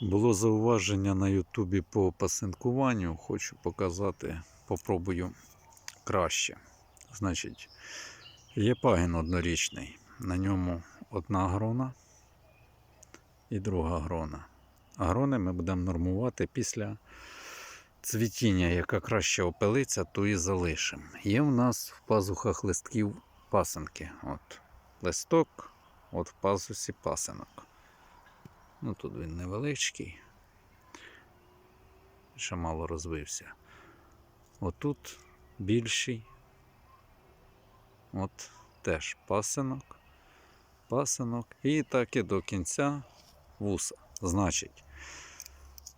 Було зауваження на Ютубі по пасинкуванню. Хочу показати, попробую краще. Значить, є пагін однорічний. На ньому одна грона і друга грона. Грони ми будемо нормувати після цвітіння, яка краще опилиться, то і залишимо. Є в нас в пазухах листків пасинки. От листок, от в пазусі пасинок. Ну тут він невеличкий. Ще мало розвився. Отут більший. От теж пасинок, пасинок. І так і до кінця вуса. Значить,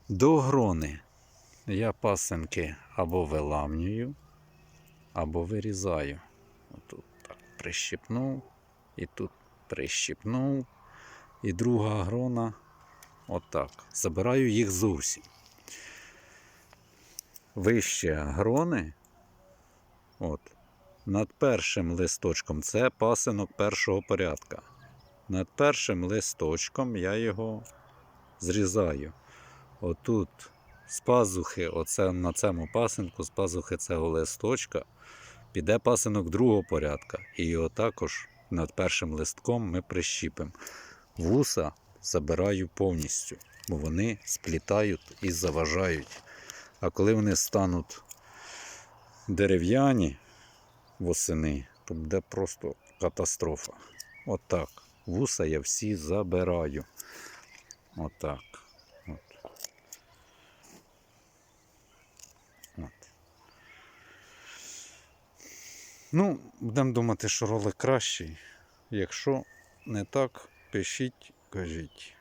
до грони я пасинки або виламнюю, або вирізаю. Отут так прищипнув, і тут прищипнув. І друга грона отак. Забираю їх зовсім. Вище грони. От. Над першим листочком це пасинок першого порядка. Над першим листочком я його зрізаю. Отут з пазухи, оце на цьому пасинку, з пазухи цього листочка, піде пасинок другого порядка. І його також над першим листком ми прищіпимо. Вуса забираю повністю, бо вони сплітають і заважають. А коли вони стануть дерев'яні восени, то буде просто катастрофа. Отак. Вуса я всі забираю. Отак. От. От. Ну, будемо думати, що ролик кращий. Якщо не так, пишіть, кажіть.